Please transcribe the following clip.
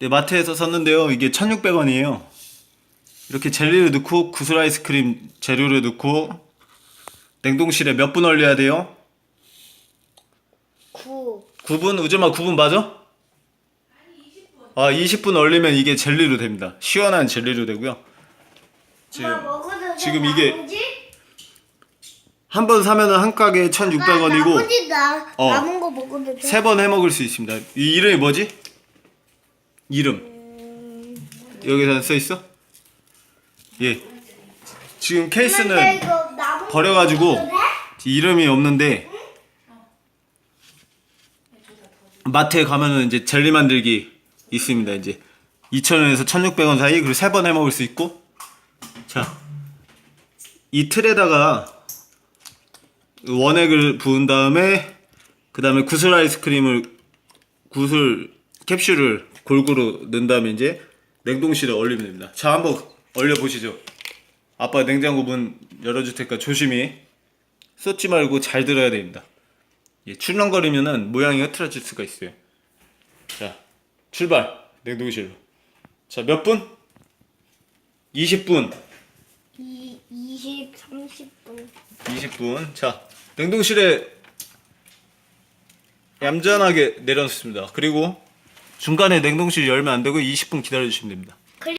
네, 마트에서 샀는데요. 이게 1,600원이에요. 이렇게 젤리를 넣고 구슬 아이스크림 재료를 넣고 냉동실에 몇 분 얼려야 돼요? 9. 9분? 우즈마 9분 맞아? 아, 20분 얼리면 이게 젤리로 됩니다. 시원한 젤리로 되고요. 지금 먹어도 지금 돼, 이게? 한 번 사면은 한 가게에 1,600원이고 나머지 나, 어. 남은 거 먹어도 돼? 세 번 해 먹을 수 있습니다. 이 이름이 뭐지? 이름. 여기서 써 있어? 예. 지금 케이스는 버려가지고? 이름이 없는데 마트에 가면은 이제 젤리 만들기 있습니다. 이제 2,000원에서 1,600원 사이 그리고 세 번 해 먹을 수 있고 자. 이 틀에다가 원액을 부은 다음에 그 다음에 구슬 아이스크림을 구슬 캡슐을 골고루 넣은 다음에 이제 냉동실에 얼리면 됩니다. 자 한번 얼려 보시죠. 아빠 냉장고 문 열어줄 테니까 조심히 쏟지 말고 잘 들어야 됩니다. 예, 출렁거리면은 모양이 흐트러질 수가 있어요. 자 출발 냉동실로. 자 몇 분? 20분. 이, 20, 30분. 20분. 자, 냉동실에 얌전하게 내려놓습니다. 그리고 중간에 냉동실 열면 안 되고 20분 기다려 주시면 됩니다.